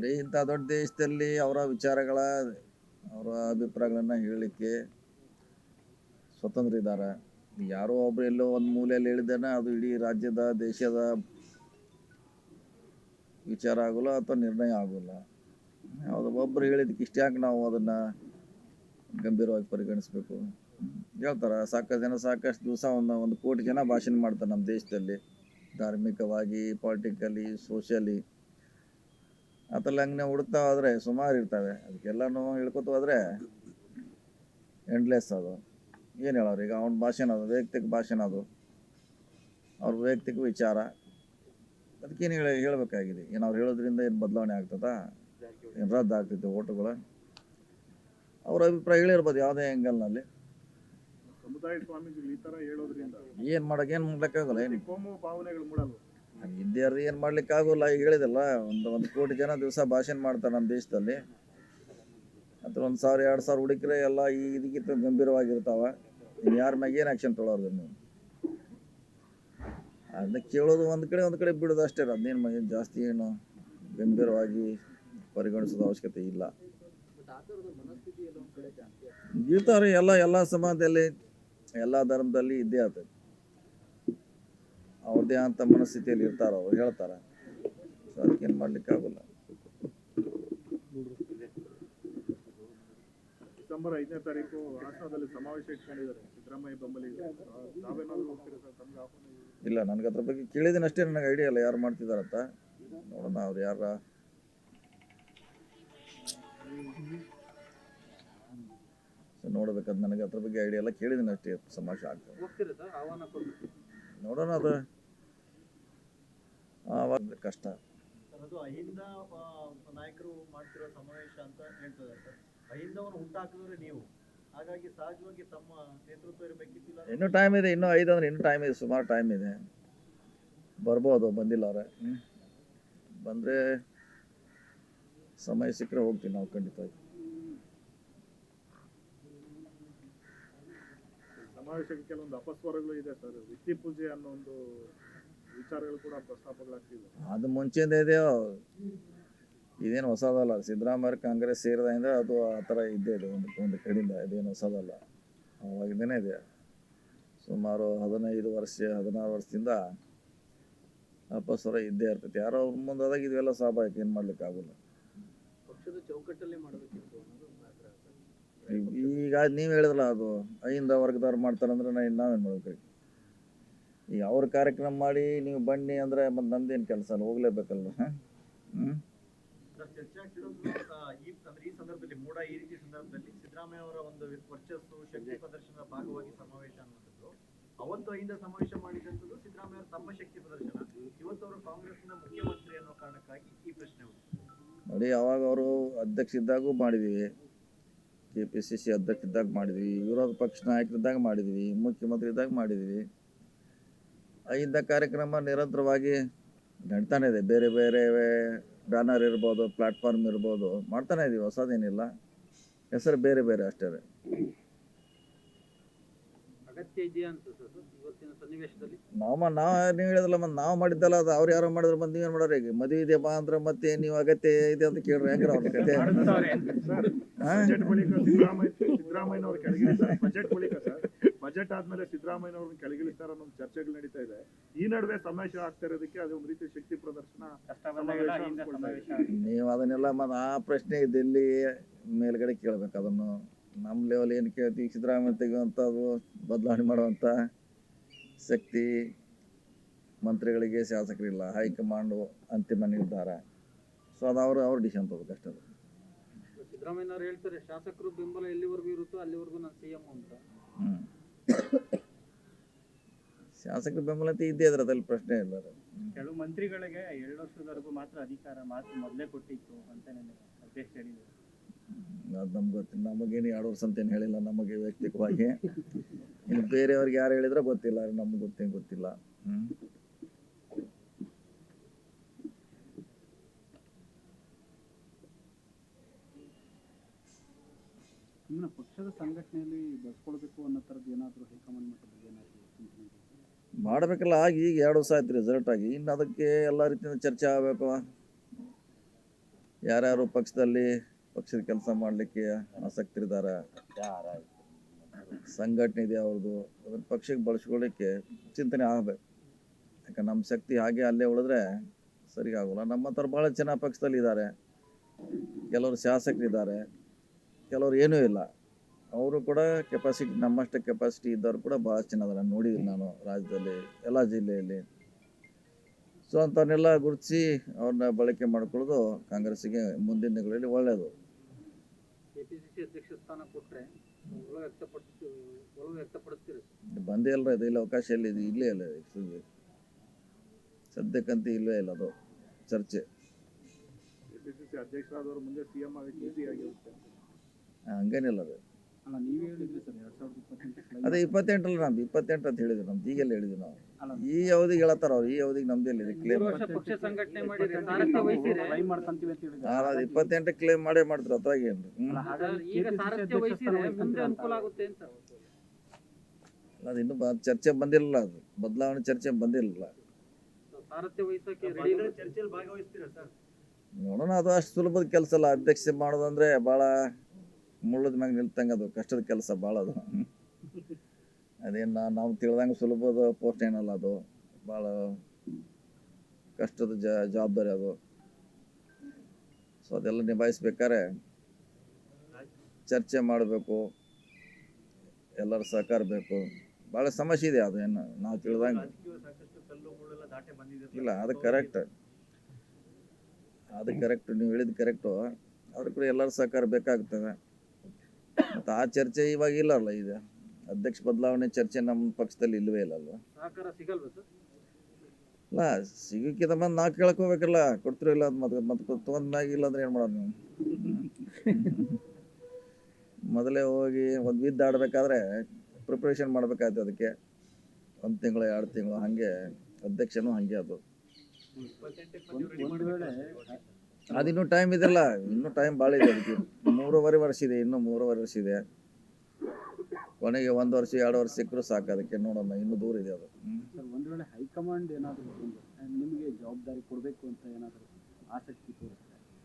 ನೋಡಿ, ಇಂಥ ದೊಡ್ಡ ದೇಶದಲ್ಲಿ ಅವರ ವಿಚಾರಗಳ, ಅವರ ಅಭಿಪ್ರಾಯಗಳನ್ನು ಹೇಳಲಿಕ್ಕೆ ಸ್ವತಂತ್ರ ಇದ್ದಾರೆ ಯಾರೋ ಒಬ್ರು ಎಲ್ಲೋ ಒಂದು ಮೂಲೆಯಲ್ಲಿ ಹೇಳಿದ್ದೇನೆ, ಅದು ಇಡೀ ರಾಜ್ಯದ, ದೇಶದ ವಿಚಾರ ಆಗೋಲ್ಲ ಅಥವಾ ನಿರ್ಣಯ ಆಗೋಲ್ಲ. ಯಾವುದು ಒಬ್ಬರು ಹೇಳಿದ್ದಕ್ಕೆ ಇಷ್ಟ್ಯಾಕೆ ನಾವು ಅದನ್ನು ಗಂಭೀರವಾಗಿ ಪರಿಗಣಿಸಬೇಕು. ಹೇಳ್ತಾರೆ, ಸಾಕಷ್ಟು ಜನ ಸಾಕಷ್ಟು ದಿವಸ ಒಂದು ಒಂದು ಕೋಟಿ ಜನ ಭಾಷಣ ಮಾಡ್ತಾರೆ ನಮ್ಮ ದೇಶದಲ್ಲಿ. ಧಾರ್ಮಿಕವಾಗಿ ಪಾಲಿಟಿಕಲಿ ಸೋಷಿಯಲಿ ಅದೆಲ್ಲ ಹಂಗೆ ಹುಡುಕ್ತಾ ಹೋದರೆ ಸುಮಾರು ಇರ್ತವೆ. ಅದಕ್ಕೆಲ್ಲನೂ ಹೇಳ್ಕೊತ ಹೋದರೆ ಎಂಡ್ಲೆಸ್ ಅದು. ಏನು ಹೇಳೋರು? ಈಗ ಅವ್ನ ಭಾಷೆನ ಅದು ವೈಯಕ್ತಿಕ ಭಾಷೆನ ಅದು ಅವ್ರ ವೈಯಕ್ತಿಕ ವಿಚಾರ. ಅದಕ್ಕೇನು ಹೇಳಿ ಹೇಳಬೇಕಾಗಿದೆ. ಏನು ಅವ್ರು ಹೇಳೋದ್ರಿಂದ ಏನು ಬದಲಾವಣೆ ಆಗ್ತದಾ? ಏನು ರದ್ದು ಆಗ್ತೈತೆ ಓಟುಗಳು ಅವ್ರ ಅಭಿಪ್ರಾಯ ಹೇಳಿರ್ಬೋದು ಯಾವುದೇ ಆ್ಯಂಗಲ್ನಲ್ಲಿ ಸಮುದಾಯ ಸ್ವಾಮೀಜಿಗಳು ಈ ತರ ಹೇಳೋದ್ರಿಂದ ಏನು ಮಾಡೋಕೆ ಏನು ಮಾಡೋಕ್ಕಾಗಲ್ಲ ಏನು? ಭಾವನೆಗಳು ಮೂಡಲ್ವ ವಿದ್ಯಾರ್ಥಿ ಏನು ಮಾಡ್ಲಿಕ್ಕೆ ಆಗೋಲ್ಲ, ಈಗ ಹೇಳಿದಲ್ಲ, ಒಂದು ಒಂದು ಕೋಟಿ ಜನ ದಿವಸ ಭಾಷಣ ಮಾಡ್ತಾರೆ ನಮ್ಮ ದೇಶದಲ್ಲಿ. ಅಥವಾ ಒಂದು ಸಾವಿರ, ಎರಡು ಸಾವಿರ ಹುಡುಕ್ರೆ ಎಲ್ಲ ಈ ಇದಕ್ಕಿಂತ ಗಂಭೀರವಾಗಿರ್ತಾವ. ಇನ್ನು ಯಾರ ಮ್ಯಾಗ ಏನು ಆ್ಯಕ್ಷನ್ ತೊಳೋರ್ದು ನೀವು? ಅದನ್ನ ಕೇಳೋದು ಒಂದು ಕಡೆ ಒಂದು ಕಡೆ ಬಿಡೋದು ಅಷ್ಟೇ ಅದೇನು ಏನು ಜಾಸ್ತಿ ಏನು ಗಂಭೀರವಾಗಿ ಪರಿಗಣಿಸೋದು ಅವಶ್ಯಕತೆ ಇಲ್ಲ. ಇರ್ತಾರೆ ಎಲ್ಲ ಎಲ್ಲ ಸಮಾಜದಲ್ಲಿ, ಎಲ್ಲ ಧರ್ಮದಲ್ಲಿ ಇದ್ದೇ ಆಗ್ತದೆ ಅವ್ರದ್ದೇ ಅಂತ ಮನಸ್ಥಿತಿಯಲ್ಲಿ ಇರ್ತಾರೆ ಅವ್ರು ಹೇಳ್ತಾರೆ. ಸೊ ಅದಕ್ಕೇನು ಮಾಡ್ಲಿಕ್ಕೆ ಆಗಲ್ಲ. ಡಿಸೆಂಬರ್ ಐದನೇ ತಾರೀಕು ಹಾಸನದಲ್ಲಿ ಸಮಾವೇಶ ಇಟ್ಕೊಂಡಿದ್ದಾರೆ. ಸಿದ್ದರಾಮಯ್ಯ ಬೆಂಬಲಿ ತಾವೇನಾದ್ರು ಹೋಗ್ತೀರಾ ಸರ್ ತಮ್ಗೆ ಆಹ್ವಾನ? ಇಲ್ಲ ನನಗೆ ಅದ್ರ ಬಗ್ಗೆ ಕೇಳಿದ್ದೀನಿ ಅಷ್ಟೇ. ನನಗೆ ಐಡಿಯಾ ಇಲ್ಲ ಯಾರು ಮಾಡ್ತಿದಾರಂತ. ನೋಡೋಣ ಅವ್ರು ಯಾರ. ಸೊ ನೋಡ್ಬೇಕದು ನನಗೆ ಅದ್ರ ಬಗ್ಗೆ ಐಡಿಯಾ ಎಲ್ಲ ಕೇಳಿದ್ದೀನಿ ಅಷ್ಟೇ. ಸಮಾವೇಶ ಆಗ್ತದೆ. ನೋಡೋಣ ಅದು. ಕಷ್ಟ. ನಾಯಕರು ಮಾಡ್ತಿರೋ ಸಮಾವೇಶ ಅಂತ ಹೇಳ್ತಾರೆ ಅಹಿಂದವನ್ನು ಹುಟ್ಟಾಕಿದ್ರೆ ನೀವು. ಹಾಗಾಗಿ ಸಹಜವಾಗಿ ತಮ್ಮ ನೇತೃತ್ವ ಇರಬೇಕಿತ್ತಿಲ್ಲ ಇನ್ನೂ ಟೈಮ್ ಇದೆ ಇನ್ನೂ ಐದು ಅಂದ್ರೆ ಇನ್ನೂ ಟೈಮ್ ಇದೆ ಸುಮಾರು ಟೈಮ್ ಇದೆ. ಬರ್ಬೋದು ಬಂದಿಲ್ಲ ಅವ್ರೆ. ಬಂದ್ರೆ ಬಂದರೆ ಸಮಯ ಸಿಕ್ಕರೆ ಹೋಗ್ತೀವಿ ನಾವು ಖಂಡಿತವಾಗಿ. ಸಮಾವೇಶಕ್ಕೆ ಕೆಲವೊಂದು ಅಪಸ್ವರಗಳು ಇದೆ ಸರ್. ವ್ಯಕ್ತಿ ಪೂಜೆ ಅನ್ನೋ ಒಂದು ವಿಚಾರಗಳು ಕೂಡ ಪ್ರಸ್ತಾಪಗಳಾಗ್ತಿದೆ ಅದು ಮುಂಚೆಯಿಂದ ಇದೆಯೋ? ಇದೇನು ಹೊಸದಲ್ಲ. ಸಿದ್ದರಾಮಯ್ಯ ಕಾಂಗ್ರೆಸ್ ಸೇರಿದಾಗಿಂದ ಅದು ಆ ಥರ ಇದ್ದೇ ಇದೆ. ಒಂದು ಒಂದು ಕಡೆಯಿಂದ ಇದೇನು ಹೊಸದಲ್ಲ. ಅವಾಗಿಂದನೇ ಇದೆ. ಸುಮಾರು ಹದಿನೈದು ವರ್ಷ ಹದಿನಾರು ವರ್ಷದಿಂದ ಅಪಸ್ವರ ಇದ್ದೇ ಇರ್ತೈತಿ. ಯಾರೋ ಅವ್ರ ಮುಂದಾದಾಗ ಇದೆಲ್ಲ ಸ್ವಾಭಾವಿಕ ಏನು ಮಾಡ್ಲಿಕ್ಕೆ ಆಗೋಲ್ಲ ಪಕ್ಷದ ಚೌಕಟ್ಟಲ್ಲಿ ಮಾಡಬೇಕಿತ್ತು ಅನ್ನೋದು ಒಂದು ಆಗ್ರಹ ಸರ್ ಈ- ಈಗ ನೀವು ಹೇಳಿದ್ರಲ್ಲ ಅದು ಐಯಿಂದ ವರ್ಗದವ್ರು ಮಾಡ್ತಾರಂದ್ರೆ ನಾ ನಾವೇನು ಮಾಡ್ಬೇಕು ಈಗ? ಅವ್ರ ಕಾರ್ಯಕ್ರಮ ಮಾಡಿ ನೀವು ಬನ್ನಿ ಅಂದ್ರೆ ಮತ್ತು ನಮ್ದೇನು ಕೆಲಸ ಅಲ್ಲ ಹೋಗ್ಲೇಬೇಕಲ್ಲ ಹ್ಞೂ ಸರ್ ಚರ್ಚೆ ಆಗ್ತಿರೋದು ಈ ಅಂದ್ರೆ ಈ ಸಂದರ್ಭದಲ್ಲಿ ಮೂಡ ಈ ರೀತಿ ಸಂದರ್ಭದಲ್ಲಿ ಸಿದ್ದರಾಮಯ್ಯ ಅವರ ಒಂದು ವರ್ಚಸ್ಸು ಶಕ್ತಿ ಪ್ರದರ್ಶನದ ಭಾಗವಾಗಿ ಸಮಾವೇಶ ಅನ್ನುವಂಥದ್ದು ಅವತ್ತು ಐಂದ ಸಮಾವೇಶ ಮಾಡಿದಂಥದ್ದು ಸಿದ್ದರಾಮಯ್ಯ ತಮ್ಮ ಶಕ್ತಿ ಪ್ರದರ್ಶನ. ಇವತ್ತು ಅವರು ಕಾಂಗ್ರೆಸ್ನ ಮುಖ್ಯಮಂತ್ರಿ ಅನ್ನೋ ಕಾರಣಕ್ಕಾಗಿ ಈ ಪ್ರಶ್ನೆ ನೋಡಿ ಅವಾಗ ಅವರು ಅಧ್ಯಕ್ಷ ಇದ್ದಾಗೂ ಮಾಡಿದ್ದೀವಿ ಕೆ ಪಿ ಸಿ ಸಿ ಅಧ್ಯಕ್ಷ ಇದ್ದಾಗ ಮಾಡಿದ್ವಿ, ವಿರೋಧ ಪಕ್ಷ ನಾಯಕರಿದ್ದಾಗ ಮಾಡಿದ್ವಿ, ಮುಖ್ಯಮಂತ್ರಿ ಇದ್ದಾಗ ಮಾಡಿದ್ವಿ. ಇಂಥ ಕಾರ್ಯಕ್ರಮ ನಿರಂತರವಾಗಿ ನಡ್ತಾನೆ ಇದೆ. ಬೇರೆ ಬೇರೆ ಬ್ಯಾನರ್ ಇರ್ಬೋದು, ಪ್ಲಾಟ್ಫಾರ್ಮ್ ಇರ್ಬೋದು, ಮಾಡ್ತಾನೆ ಇದೀವಿ. ಹೊಸದೇನಿಲ್ಲ. ಹೆಸರು ಬೇರೆ ಬೇರೆ ಅಷ್ಟೇ ಅಗತ್ಯ ನಾವ್ ನೀವ್ ಸರ್? ಇವತ್ತಿನ ಸನ್ನಿವೇಶದಲ್ಲಿ? ನಾವು ನಾವು ನೀವು ಹೇಳಿದ್ರಲ್ಲ ಮತ್ತೆ ನಾವು ಮಾಡಿದ್ದಲ್ಲ ಅದು ಅವ್ರು ಯಾರೋ ಮಾಡಿದ್ರು ಬಂದ್ ನೀವೇನು ಮಾಡೋರು ಈಗ ಮದುವೆ ಇದೆಯಪ್ಪ ಅಂದ್ರೆ ಮತ್ತೆ ನೀವು ಅಗತ್ಯ ಇದೆ ಅಂತ ಕೇಳ್ರಿ ಹೆಂಗ್ರ ಅವ್ರ ಕತೆ? ಬಜೆಟ್ ಬಳಿಕ ಸಿದ್ದರಾಮಯ್ಯ ಅವ್ರನ್ನ ಕೆಳಗಿಳಿಸ್ತಾರೆ. ಬಜೆಟ್ ಬಳಿಕ ಸರ್ ಬಜೆಟ್ ಆದ್ಮೇಲೆ ಸಿದ್ದರಾಮಯ್ಯನವ್ರನ್ನ ಕೆಳಗಿಳಿಸ್ತಾರೆ ಅನ್ನೋ ಚರ್ಚೆಗಳು ನಡೀತಾ ಇದೆ. ಈ ನಡುವೆ ಸಮಾವೇಶ ಆಗ್ತಾ ಇರೋದಕ್ಕೆ ಅದು ಒಂದು ರೀತಿ ಶಕ್ತಿ ಪ್ರದರ್ಶನ ನೀವ್. ನೀವು ಅದನ್ನೆಲ್ಲ ಮತ್ತ ಆ ಪ್ರಶ್ನೆ ಇಲ್ಲಿ ಮೇಲ್ಗಡೆ ಕೇಳ್ಬೇಕು ಅದನ್ನು. ನಮ್ಮ ಲೆವೆಲ್ ಏನು ಕೇಳ್ತೀವಿ ಸಿದ್ದರಾಮಯ್ಯ ತೆಗೆಯುವಂಥದ್ದು ಬದಲಾವಣೆ ಮಾಡುವಂಥ ಶಕ್ತಿ ಮಂತ್ರಿಗಳಿಗೆ ಶಾಸಕರಿಲ್ಲ. ಹೈಕಮಾಂಡು ಅಂತಿಮ ನಿರ್ಧಾರ. ಸೊ ಅದು ಅವರು ಅವ್ರ ಡಿಸಿಷನ್ ತಗೋಬೇಕು ಅಷ್ಟೇ ಅದು. ಸಿದ್ದರಾಮಯ್ಯನವರು ಹೇಳ್ತಾರೆ ಶಾಸಕರು ಬೆಂಬಲ ಎಲ್ಲಿವರೆಗೂ ಇರುತ್ತೋ ಅಲ್ಲಿವರೆಗೂ ನಾನು ಸಿಎಂ ಅಂತ. ಹ್ಞೂ ಶಾಸಕರ ಬೆಂಬಲತೆ ಅಂತ ಇದ್ದೇ ಇದ್ರೆ ಅದ್ರಲ್ಲಿ ಪ್ರಶ್ನೆ ಇಲ್ಲ ಕೆಲವು ಮಂತ್ರಿಗಳಿಗೆ ಎರಡು ವರ್ಷದವರೆಗೂ ಮಾತ್ರ ಅಧಿಕಾರ ಮಾತ್ರ ಮೊದಲೇ ಕೊಟ್ಟಿತ್ತು ಅಂತ ನನಗೆ ಅಧ್ಯಕ್ಷ ಹೇಳಿದರು ಅದು ನಮ್ಗೆ ಗೊತ್ತಿಲ್ಲ ನಮಗೇನು ಎರಡು ವರ್ಷ ಅಂತೇನು ಹೇಳಿಲ್ಲ ನಮಗೆ ವೈಯಕ್ತಿಕವಾಗಿ. ಇನ್ನು ಬೇರೆಯವ್ರಿಗೆ ಯಾರು ಹೇಳಿದ್ರೆ ಗೊತ್ತಿಲ್ಲ ನಮ್ಗೆ ಗೊತ್ತೇನು ಗೊತ್ತಿಲ್ಲ. ಪಕ್ಷದ ಸಂಘಟನೆಯಲ್ಲಿ ಬೆಳೆಸ್ಕೊಳ್ಬೇಕು ಅನ್ನೋ ಥರದ್ದು ಏನಾದರೂ ಹೈಕಮಾಂಡ್ ಮಟ್ಟದಲ್ಲಿ ಏನಾದರೂ ಮಾಡಬೇಕಲ್ಲ ಆಗಿ ಈಗ ಎರಡು ವರ್ಷ ಆಯ್ತು ರಿಸಲ್ಟ್ ಆಗಿ. ಇನ್ನು ಅದಕ್ಕೆ ಎಲ್ಲ ರೀತಿಯಿಂದ ಚರ್ಚೆ ಆಗಬೇಕು ಯಾರ್ಯಾರು ಪಕ್ಷದಲ್ಲಿ ಪಕ್ಷದ ಕೆಲಸ ಮಾಡಲಿಕ್ಕೆ ಆಸಕ್ತರಿದ್ದಾರೆ. ಸಂಘಟನೆ ಇದೆ ಅವ್ರದ್ದು ಅದನ್ನು ಪಕ್ಷಕ್ಕೆ ಬಳಸ್ಕೊಳ್ಳಿಕ್ಕೆ ಚಿಂತನೆ ಆಗಬೇಕು. ಯಾಕಂದ್ರೆ ನಮ್ಮ ಶಕ್ತಿ ಹಾಗೆ ಅಲ್ಲೇ ಉಳಿದ್ರೆ ಸರಿ ಆಗೋಲ್ಲ. ಹತ್ರ ಭಾಳ ಜನ ಪಕ್ಷದಲ್ಲಿ ಇದ್ದಾರೆ. ಕೆಲವರು ಶಾಸಕರಿದ್ದಾರೆ. ಕೆಲವರು ಏನೂ ಇಲ್ಲ. ಅವರು ಕೂಡ ಕೆಪಾಸಿಟಿ ನಮ್ಮಷ್ಟು ಕೆಪಾಸಿಟಿ ಇದ್ದವರು ಕೂಡ ಭಾಳ ಅದನ್ನು ನೋಡಿದ್ದೀನಿ ನಾನು ರಾಜ್ಯದಲ್ಲಿ, ಎಲ್ಲ ಜಿಲ್ಲೆಯಲ್ಲಿ. ಸೊ ಅಂಥವನ್ನೆಲ್ಲ ಗುರುತಿಸಿ ಅವ್ರನ್ನ ಬಳಕೆ ಮಾಡ್ಕೊಳ್ಳೋದು ಕಾಂಗ್ರೆಸ್ಸಿಗೆ ಮುಂದಿನ ದಿನಗಳಲ್ಲಿ ಒಳ್ಳೆಯದು ಬಂದೇ ಇಲ್ಲ ಇದು ಇಲ್ಲಿ ಅವಕಾಶ ಇಲ್ಲೇ ಇಲ್ಲ ಇದು. ಸದ್ಯಕ್ಕಂತೂ ಇಲ್ಲವೇ ಇಲ್ಲ ಅದು ಚರ್ಚೆ. ಹಂಗೇನಿಲ್ಲ ಅದು. ಅಲ್ಲ ನೀವೇ ಹೇಳಿದ್ರಿ ಸರ್ ಎರಡ್ ಸಾವಿರದ ಇಪ್ಪತ್ತೆಂಟು ಅದೇ ಇಪ್ಪತ್ತೆಂಟಲ್ಲ ನಮ್ದು ಇಪ್ಪತ್ತೆಂಟು ಅಂತ ಹೇಳಿದ್ರು ನಮ್ದು ಈಗೆಲ್ಲ ಹೇಳಿದ್ವಿ ನಾವು. ಈ ಅವಧಿಗೆ ಹೇಳತ್ತಾರ ಅವ್ರು ಈ ಅವಧಿಗೆ ನಮ್ದು ಎಲ್ಲಿದೆ ಕ್ಲೇಮ್ ಇಪ್ಪತ್ತೆಂಟು ಕ್ಲೇಮ್ ಮಾಡೇ ಮಾಡ್ತಾರೆ ಅದ್ರಾಗ ಏನು ಅದು ಇನ್ನೂ ಬ- ಚರ್ಚೆ ಬಂದಿಲ್ಲ ಅದು. ಬದಲಾವಣೆ ಚರ್ಚೆ ಬಂದಿಲ್ಲ ನೋಡೋಣ ಅದು ಅಷ್ಟು ಸುಲಭದ ಕೆಲಸ ಅಲ್ಲ. ಅಧ್ಯಕ್ಷ ಮಾಡೋದಂದ್ರೆ ಭಾಳ ಮುಳ್ಳದ ಮ್ಯಾಗ ನಿಲ್ತಂಗೆ ಅದು, ಕಷ್ಟದ ಕೆಲಸ ಭಾಳ ಅದು. ಅದೇನು ನಾವು ತಿಳಿದಂಗೆ ಸುಲಭದ ಪೋಸ್ಟ್ ಏನಲ್ಲ ಅದು, ಭಾಳ ಕಷ್ಟದ ಜವಾಬ್ದಾರಿ ಅದು. ಸೊ ಅದೆಲ್ಲ ನಿಭಾಯಿಸ್ಬೇಕಾದ್ರೆ ಚರ್ಚೆ ಮಾಡಬೇಕು, ಎಲ್ಲರ ಸಹಕಾರ ಬೇಕು. ಭಾಳ ಸಮಸ್ಯೆ ಇದೆ ಅದು ಏನು, ನಾವು ತಿಳಿದಂಗೆ. ಇಲ್ಲ, ಅದು ಕರೆಕ್ಟ್ ಅದು ಕರೆಕ್ಟ್ ನೀವು ಹೇಳಿದ ಕರೆಕ್ಟು ಅದ್ರ ಕೂಡ ಎಲ್ಲರ ಸಹಕಾರ ಬೇಕಾಗ್ತದೆ. ಮತ್ತು ಆ ಚರ್ಚೆ ಇವಾಗ ಇಲ್ಲಲ್ಲ ಇದೆ ಅಧ್ಯಕ್ಷ ಬದಲಾವಣೆ ಚರ್ಚೆ ನಮ್ಮ ಪಕ್ಷದಲ್ಲಿ ಇಲ್ಲವೇ ಇಲ್ಲ ಅಲ್ವಾ ಅಲ್ಲ ಸಿಗಕ್ಕಿಂತ ಬಂದು ನಾವು ಕೇಳ್ಕೋಬೇಕಲ್ಲ ಕೊಡ್ತಿರೋ ಇಲ್ಲ ಅದು ಮತ್ತೆ ಮತ್ತೆ ತೊಗೊಂಡ್ ಮ್ಯಾಗ ಇಲ್ಲ ಅಂದ್ರೆ ಏನು ಮಾಡೋದು ನೀವು ಮೊದಲೇ ಹೋಗಿ ಒಂದು ವಿದ್ ಆಡಬೇಕಾದ್ರೆ ಪ್ರಿಪ್ರೇಷನ್ ಮಾಡ್ಬೇಕಾಯ್ತು ಅದಕ್ಕೆ. ಒಂದು ತಿಂಗಳು ಎರಡು ತಿಂಗಳು ಹಾಗೆ ಅಧ್ಯಕ್ಷನೂ ಹಾಗೆ ಅದು. ಅದಿನ್ನೂ ಟೈಮ್ ಇದೆಲ್ಲ ಇನ್ನೂ ಟೈಮ್ ಭಾಳ ಇದೆ ಅದಕ್ಕೆ. ಮೂರುವರೆ ವರ್ಷ ಇದೆ ಇನ್ನೂ ಮೂರುವರೆ ವರ್ಷ ಇದೆ. ಕೊನೆಗೆ ಒಂದು ವರ್ಷ ಎರಡು ವರ್ಷ ಸಿಕ್ಕರೂ ಸಾಕು ಅದಕ್ಕೆ ನೋಡೋಣ ಇನ್ನೂ ದೂರ ಇದೆ ಅದು. ಸರ್ ಒಂದ್ ವೇಳೆ ಹೈಕಮಾಂಡ್ ಏನಾದರೂ ನಿಮಗೆ ಜವಾಬ್ದಾರಿ ಕೊಡಬೇಕು ಅಂತ ಏನಾದರೂ ಆಸಕ್ತಿ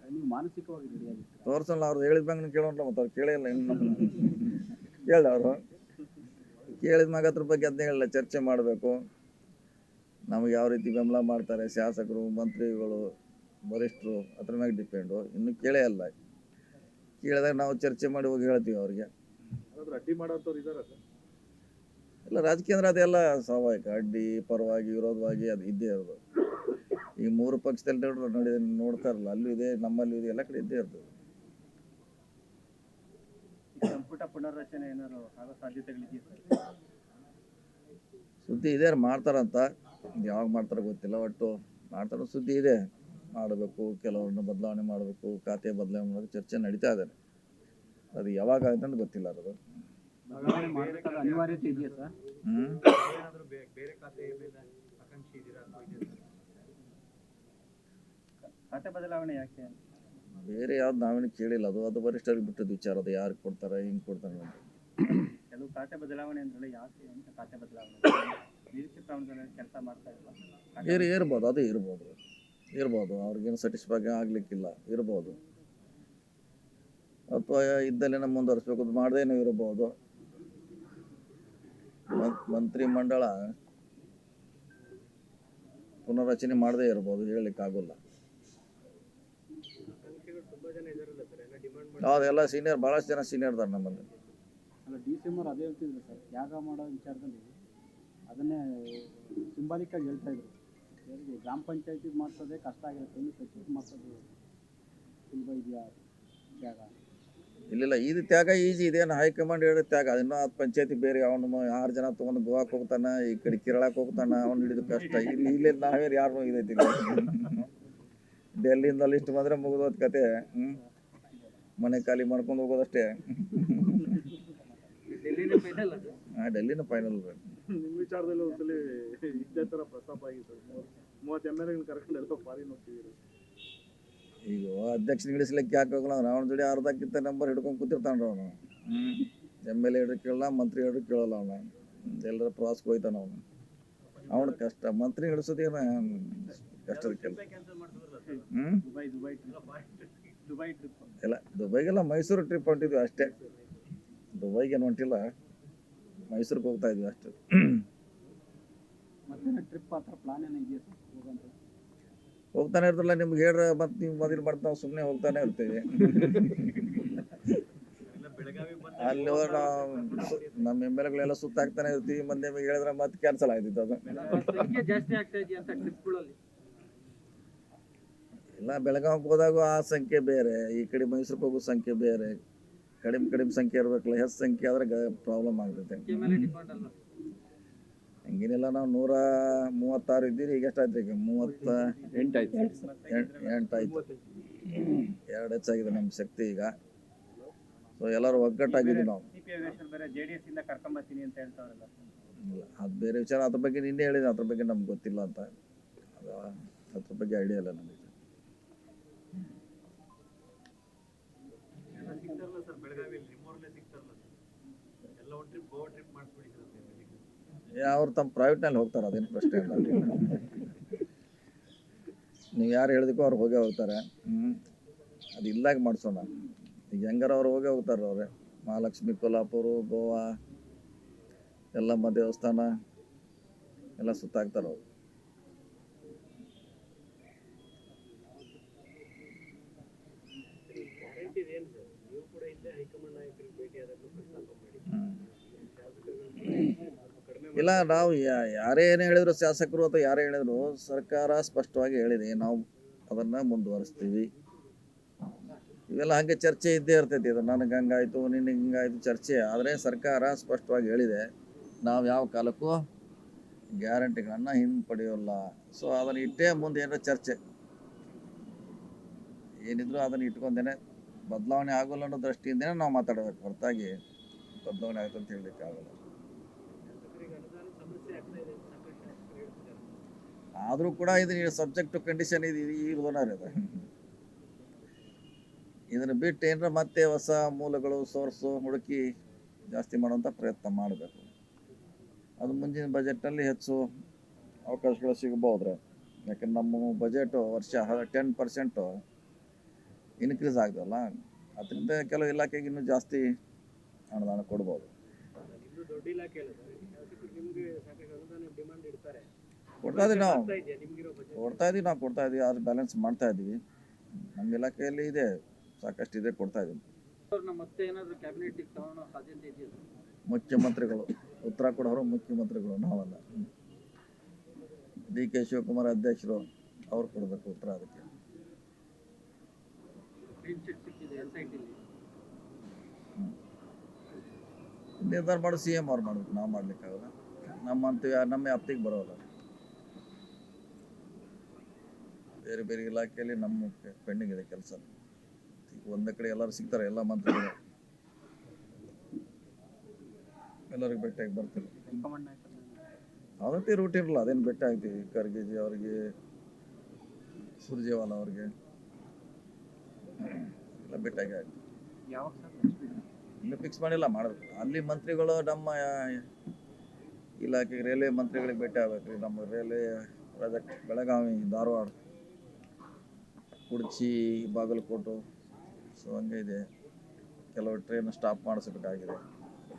ನೀವು ಮಾನಸಿಕವಾಗಿ ರೆಡಿ ಆಗಿರ್ತೀರಾ? ತೋರ್ಸಲ್ಲ ಅವ್ರು ಹೇಳಿದ ಮ್ಯಾಗ ಕೇಳೋಣ ಮತ್ತೆ ಅವ್ರು ಕೇಳಿಲ್ಲ ಇನ್ನು. ಕೇಳ ಅವರು. ಕೇಳಿದ ಮ್ಯಾಗ ಅದ್ರ ಬಗ್ಗೆ ಅದನ್ನೇ ಹೇಳಿಲ್ಲ ಚರ್ಚೆ ಮಾಡಬೇಕು. ನಮಗೆ ಯಾವ ರೀತಿ ಬೆಂಬಲ ಮಾಡ್ತಾರೆ ಶಾಸಕರು ಮಂತ್ರಿಗಳು ವರಿಷ್ಠರು ಅದ್ರ ಮ್ಯಾಗ ಡಿಪೆಂಡು ಇನ್ನು ಕೇಳೇ ಅಲ್ಲ ಕೇಳಿದಾಗ ನಾವು ಚರ್ಚೆ ಮಾಡಿ ಹೋಗಿ ಹೇಳ್ತೀವಿ ಅವ್ರಿಗೆ. ಅಡ್ಡಿ ಮಾಡೋಂಥವ್ರು ಇದ್ದಾರೆ ಇಲ್ಲ ರಾಜಕೀಯ ಅಂದ್ರೆ ಅದೆಲ್ಲ ಸ್ವಾಭಾವಿಕ. ಅಡ್ಡಿ ಪರವಾಗಿ ವಿರೋಧವಾಗಿ ಅದು ಇದ್ದೇ ಇರೋದು. ಈ ಮೂರು ಪಕ್ಷದಲ್ಲಿ ನೋಡಿ ನೋಡಿ ನೋಡ್ತಾರಲ್ಲ ಅಲ್ಲೂ ಇದೆ ನಮ್ಮಲ್ಲೂ ಇದೆ ಎಲ್ಲ ಕಡೆ ಇದ್ದೇ ಇರ್ತದೆ ಸಂಪುಟ ಪುನರ್ರಚನೆ ಏನಾದ್ರು ಆಗೋ ಸಾಧ್ಯತೆಗಳಿದೆಯಾ? ಸರ್ ಸುದ್ದಿ ಇದೆ ಮಾಡ್ತಾರಂತ. ಯಾವಾಗ ಮಾಡ್ತಾರ ಗೊತ್ತಿಲ್ಲ ಒಟ್ಟು ಮಾಡ್ತಾರೋ ಸುದ್ದಿ ಇದೆ. ಮಾಡಬೇಕು ಕೆಲವ್ರನ್ನ ಬದಲಾವಣೆ ಮಾಡಬೇಕು ಖಾತೆ ಬದಲಾವಣೆ ಮಾಡೋದು ಚರ್ಚೆ ನಡೀತಾ ಇದೆ. ಅದು ಯಾವಾಗ ಆಗುತ್ತೆ ಅಂತ ಗೊತ್ತಿಲ್ಲ ಅದು. ಬೇರೆ ಬೇರೆ ಯಾವ್ದು ನಾವೇನು ಕೇಳಿಲ್ಲ. ಅದು ಅದು ವರಿಷ್ಠರಿಗೆ ಬಿಟ್ಟದ್ದು ವಿಚಾರ. ಅದು ಯಾರು ಕೊಡ್ತಾರೆ ಹಿಂಗ್ ಕೊಡ್ತಾರೆ ಅಂತ. ಕೆಲವು ಖಾತೆ ಬದಲಾವಣೆ ಅಂದ್ರೆ ಯಾಕೆ ಅಂತ ಖಾತೆ ಬದಲಾವಣೆ? ಕೆಲಸ ಮಾಡ್ತಾ ಇಲ್ಲ ಇರ್ ಇರ್ಬೋದು ಅದು ಇರ್ಬೋದು. ಇರ್ಬೋದು, ಅವ್ರಿಗೇನು ಸ್ಯಾಟಿಸ್ಫೈ ಆಗಲಿಕ್ಕಿಲ್ಲ, ಇರ್ಬೋದು. ಅಥವಾ ಇದ್ದಲ್ಲೇನೋ ಮುಂದುವರಿಸ್ಬೇಕು ಅದು ಮಾಡದೇನೂ ಇರ್ಬೋದು. ಮಂ- ಮಂತ್ರಿ ಮಂಡಳ ಪುನರ್ರಚನೆ ಮಾಡದೇ ಇರ್ಬೋದು, ಹೇಳಲಿಕ್ಕಾಗಲ್ಲ. ಹೌದೆಲ್ಲ ಸೀನಿಯರ್ ಭಾಳಷ್ಟು ಜನ ಸೀನಿಯರ್ ಇದ್ದಾರೆ ನಮ್ಮಲ್ಲಿ. ಡಿ ಅದೇ ಹೇಳ್ತಿದ್ರು ಸರ್ ತ್ಯಾಗ ಮಾಡೋ ವಿಚಾರದಲ್ಲಿ ಅದನ್ನೇ ಸಿಂಬಾಲಿಕ್ ಆಗಿ ಹೇಳ್ತಾ ಇದ್ರು. ಗ್ರಾಮ ಪಂಚಾಯತಿ ಮಾಡ್ಸೋದೇ ಕಷ್ಟ ಆಗಿರುತ್ತೆ. ಇನ್ನು ಸಚಿವ ಮಾಡ್ಸೋದು ಸುಲಭ ಇದೆಯಾ? ತ್ಯಾಗ? ಇಲ್ಲಿಲ್ಲ ಇದು ತ್ಯಾಗ ಈಜಿ ಇದೇನು ಹೈಕಮಾಂಡ್ ಹೇಳೋ ತ್ಯಾಗ. ಅದನ್ನ ಆ ಪಂಚಾಯತಿ ಬೇರೆ ಅವನು ಆರು ಜನ ತೊಗೊಂಡು ಗೋವಾಕ್ಕೆ ಹೋಗ್ತಾನೆ ಈ ಕಡೆ ಕೇರಳಕ್ಕೆ ಹೋಗ್ತಾನೆ ಅವ್ನು ಹಿಡಿದು ಕಷ್ಟ. ಇಲ್ಲಿ ಇಲ್ಲಿ ನಾವೇ ಯಾರು ಇದೈತಿ ಡೆಲ್ಲಿಯಿಂದ ಲಿಸ್ಟ್ ಬಂದರೆ ಮುಗಿದೋದ್ ಕತೆ. ಹ್ಞೂ ಮನೆ ಖಾಲಿ ಮಾಡ್ಕೊಂಡು ಹೋಗೋದಷ್ಟೇ. ಡೆಲ್ಲಿನ ಫೈನಲ್ ಅದು ಹಾಂ ಡೆಲ್ಲಿನೂ ಫೈನಲ್ ನಿಮ್ಮ ವಿಚಾರದಲ್ಲಿ ಒಂದ್ಸಲಿ ಇದೇ ತರ ಪ್ರಸ್ತಾಪ ಆಗಿತ್ತು. ಮೂವತ್ತು ಎಂ ಎಲ್ ಎನ್ ಕರ್ಕೊಂಡು ಎಲ್ಲ ಫಾರಿನ್ ಹೋಗ್ತಿದ್ದೀರಿ ಈಗ ಅಧ್ಯಕ್ಷನ ಇಳಿಸ್ಲಿಕ್ಕೆ ಯಾಕೆ ಹೋಗಲ್ಲ? ಅವ್ನು ಅವನ ಜೋಡಿ ಅರ್ಧಕ್ಕಿಂತ ನಂಬರ್ ಹಿಡ್ಕೊಂಡು ಕೂತಿರ್ತಾನ ಅವನು. ಎಂ ಎಲ್ ಎ ಹಿಡ್ರು ಕೇಳಲ್ಲ ಮಂತ್ರಿ ಹಿಡ್ರು ಕೇಳಲ್ಲ ಅವನು. ಎಲ್ಲರ ಪ್ರವಾಸಕ್ಕೆ ಹೋಯ್ತಾನ ಅವನು. ಅವನ ಕಷ್ಟ. ಮಂತ್ರಿ ಹಿಡಿಸೋದೇನ ಕಷ್ಟದ ಕೆಲಸ ಕ್ಯಾನ್ಸಲ್ ಮಾಡ್ತಿದ್ರಲ್ಲ ದುಬೈ ದುಬೈ ಎಲ್ಲ ದುಬೈ ಟ್ರಿಪ್ ಇಲ್ಲ ದುಬೈಗೆಲ್ಲ ಮೈಸೂರು ಟ್ರಿಪ್ ಹೊಂಟಿದ್ವಿ ಅಷ್ಟೇ. ದುಬೈಗೇನು ಹೊಂಟಿಲ್ಲ. ಮೈಸೂರಿಗೆ ಹೋಗ್ತಾ ಇದ್ವಿ ಅಷ್ಟು. ಹೋಗ್ತಾನೆ ಇರ್ತಲ್ಲ ನಿಮ್ಗೆ ಹೇಳ್ರ ಮತ್ತೆ ನೀವು ಮೊದಲು ಬರ್ತಾ ಸುಮ್ಮನೆ ಹೋಗ್ತಾನೆ ಇರ್ತೀವಿ. ಅಲ್ಲಿ ನಾವು ನಮ್ಮ ಎಂ ಎಲ್ ಎಗಳೆಲ್ಲ ಸುತ್ತಾಕ್ತಾನೆ ಇರ್ತೀವಿ ಮತ್ತೆ ನಿಮಗೆ ಹೇಳಿದ್ರೆ ಮತ್ತೆ ಕ್ಯಾನ್ಸಲ್ ಆಗ್ತಿತ್ತು ಅದು. ಇಲ್ಲ ಬೆಳಗಾವಿಗೆ ಹೋದಾಗ ಆ ಸಂಖ್ಯೆ ಬೇರೆ ಈ ಕಡೆ ಮೈಸೂರಿಗೆ ಹೋಗೋ ಸಂಖ್ಯೆ ಬೇರೆ. ಕಡಿಮೆ ಕಡಿಮೆ ಸಂಖ್ಯೆ ಇರಬೇಕಲ್ಲ ಹೆಚ್ಚು ಸಂಖ್ಯೆ ಆದ್ರೆ ಪ್ರಾಬ್ಲಮ್ ಆಗ್ತೈತೆ. ಹಂಗೇನಿಲ್ಲ ನಾವು ನೂರ ಮೂವತ್ತಾರು ಇದ್ದೀರಿ ಈಗ ಎಷ್ಟಾಯ್ತು ಈಗ? ಮೂವತ್ತ ಎಂಟಾಯ್ತು. ಎಂಟು ಎಂಟಾಯ್ತು. ಎರಡು ಹೆಚ್ಚಾಗಿದೆ ನಮ್ಮ ಶಕ್ತಿ ಈಗ. ಸೊ ಎಲ್ಲರೂ ಒಗ್ಗಟ್ಟಾಗಿದ್ವಿ ನಾವು. ಇಲ್ಲ ಅದು ಬೇರೆ ವಿಚಾರ. ಅದ್ರ ಬಗ್ಗೆ ನಿನ್ನೆ ಹೇಳಿದೆ ಅದ್ರ ಬಗ್ಗೆ ನಮ್ಗೆ ಗೊತ್ತಿಲ್ಲ ಅಂತ. ಅದು ಅದ್ರ ಬಗ್ಗೆ ಐಡಿಯಾ ಇಲ್ಲ ನಮಗೆ. ಅವ್ರು ತಮ್ಮ ಪ್ರೈವೇಟ್ನಲ್ಲಿ ಹೋಗ್ತಾರೆ, ಅದೇನು ಪ್ರಶ್ನೆ ಇಲ್ಲ. ನೀವು ಯಾರು ಹೇಳಿದಕ್ಕೂ ಅವ್ರು ಹೋಗೇ ಹೋಗ್ತಾರೆ. ಅದು ಇಲ್ದಾಗ ಮಾಡಿಸೋಣ. ಈಗ ಹೆಂಗಾರ ಅವ್ರು ಹೋಗೇ ಹೋಗ್ತಾರೆ ಅವ್ರೆ. ಮಹಾಲಕ್ಷ್ಮಿ ಕೊಲ್ಲಾಪುರ ಗೋವಾ ಎಲ್ಲಮ್ಮ ದೇವಸ್ಥಾನ ಎಲ್ಲ ಸುತ್ತಾಕ್ತಾರೆ ಅವ್ರು. ಇಲ್ಲ, ನಾವು ಯಾರೇ ಏನು ಹೇಳಿದ್ರು ಶಾಸಕರು ಅಥವಾ ಯಾರೇ ಹೇಳಿದ್ರು ಸರ್ಕಾರ ಸ್ಪಷ್ಟವಾಗಿ ಹೇಳಿದೆ, ನಾವು ಅದನ್ನ ಮುಂದುವರಿಸ್ತೀವಿ. ಇವೆಲ್ಲ ಹಂಗೆ ಚರ್ಚೆ ಇದ್ದೇ ಇರ್ತೈತಿ ಇದು ನನಗೆ ಹಂಗಾಯ್ತು ನಿನಗೆ ಹಿಂಗಾಯ್ತು ಚರ್ಚೆ. ಆದರೆ ಸರ್ಕಾರ ಸ್ಪಷ್ಟವಾಗಿ ಹೇಳಿದೆ, ನಾವು ಯಾವ ಕಾಲಕ್ಕೂ ಗ್ಯಾರಂಟಿಗಳನ್ನು ಹಿಂಪಡೆಯೋಲ್ಲ. ಸೊ ಅದನ್ನು ಇಟ್ಟೇ ಮುಂದೆ ಏನಾರ ಚರ್ಚೆ. ಏನಿದ್ರು ಅದನ್ನು ಇಟ್ಕೊಂಡೇನೆ ಬದಲಾವಣೆ ಆಗೋಲ್ಲ ಅನ್ನೋ ದೃಷ್ಟಿಯಿಂದನೇ ನಾವು ಮಾತಾಡಬೇಕು. ಹೊರತಾಗಿ ಬದಲಾವಣೆ ಆಗುತ್ತೆ ಅಂತ ಹೇಳಲಿಕ್ಕೆ ಆಗಲ್ಲ. ಆದರೂ ಕೂಡ ಇದು ಸಬ್ಜೆಕ್ಟ್ ಟು ಕಂಡೀಷನ್ ಇದು ಈ ಓನರ್ ಇದೆ. ಇದನ್ನು ಬಿಟ್ಟು ಏನರ ಮತ್ತೆ ಹೊಸ ಮೂಲಗಳು ಸೋರ್ಸು ಹುಡುಕಿ ಜಾಸ್ತಿ ಮಾಡುವಂಥ ಪ್ರಯತ್ನ ಮಾಡಬೇಕು. ಅದು ಮುಂದಿನ ಬಜೆಟ್ನಲ್ಲಿ ಹೆಚ್ಚು ಅವಕಾಶಗಳು ಸಿಗಬಹುದ್ರೆ ಯಾಕಂದ್ರೆ ನಮ್ಮ ಬಜೆಟು ವರ್ಷ ಟೆನ್ ಪರ್ಸೆಂಟು ಇನ್ಕ್ರೀಸ್ ಆಗ್ತದಲ್ಲ ಅದರಿಂದ ಕೆಲವು ಇಲಾಖೆಗೆ ಇನ್ನೂ ಜಾಸ್ತಿ ಅನುದಾನ ಕೊಡ್ಬೋದು. ಕೊಡ್ತಾ ಇದೀವಿ ನಾವು. ಕೊಡ್ತಾ ಇದೀವಿ ನಾವು ಕೊಡ್ತಾ ಇದೀವಿ. ಅದು ಬ್ಯಾಲೆನ್ಸ್ ಮಾಡ್ತಾ ಇದೀವಿ. ನಮ್ಮ ಇಲಾಖೆಯಲ್ಲಿ ಇದೆ. ಸಾಕಷ್ಟು ಇದೆ ಕೊಡ್ತಾ ಇದೀವಿ. ಮುಖ್ಯಮಂತ್ರಿಗಳು ಉತ್ತರ ಕೊಡೋರು ಮುಖ್ಯಮಂತ್ರಿಗಳು ನಾವಲ್ಲ. ಡಿ ಕೆ ಶಿವಕುಮಾರ್ ಅಧ್ಯಕ್ಷರು ಅವ್ರು ಕೊಡಬೇಕು ಉತ್ತರ ಅದಕ್ಕೆ. ಕ್ಲೀನ್ ಚಿಟ್ ಸಿಕ್ಕಿದೆ ಎಸ್ ಐ ಟಿಲಿ ನಿರ್ಧಾರ ಮಾಡೋ ಸಿ ಎಂ ಅವ್ರು ಮಾಡಬೇಕು ನಾವು ಮಾಡ್ಲಿಕ್ಕಾಗಲ್ಲ. ನಮ್ಮ ಅಂತೀವಿ ನಮ್ಮ ವ್ಯಾಪ್ತಿಗೆ ಬರೋಲ್ಲ. ಬೇರೆ ಬೇರೆ ಇಲಾಖೆಯಲ್ಲಿ ನಮ್ಮ ಪೆಂಡಿಂಗ್ ಇದೆ ಕೆಲಸ. ಒಂದೇ ಕಡೆ ಎಲ್ಲರೂ ಸಿಗ್ತಾರೆ ಎಲ್ಲ ಮಂತ್ರಿಗಳು. ಎಲ್ಲರಿಗೂ ಭೇಟಿಯಾಗಿ ಬರ್ತೀವಿ. ಅದಂತೆ ರೂಟ್ ಇರಲ್ಲ ಅದೇನು ಭೇಟಿ ಆಗ್ತೀವಿ ಖರ್ಗೆಜಿ ಅವ್ರಿಗೆ ಸುರ್ಜೇವಾಲ ಅವ್ರಿಗೆ. ಎಲ್ಲ ಭೇಟಿಯಾಗಿ ಇನ್ನೂ ಫಿಕ್ಸ್ ಮಾಡಿಲ್ಲ ಮಾಡಬೇಕು. ಅಲ್ಲಿ ಮಂತ್ರಿಗಳು ನಮ್ಮ ಇಲಾಖೆಗೆ ರೈಲ್ವೆ ಮಂತ್ರಿಗಳಿಗೆ ಭೇಟಿ ಆಗ್ಬೇಕು. ರೀ ನಮ್ಮ railway project Belagavi Dharwad Kudchi Bagalkot. So ಹಂಗೆ ಇದೆ. ಕೆಲವು ಟ್ರೈನ್ ಸ್ಟಾಪ್ ಮಾಡಿಸ್ಬೇಕಾಗಿದೆ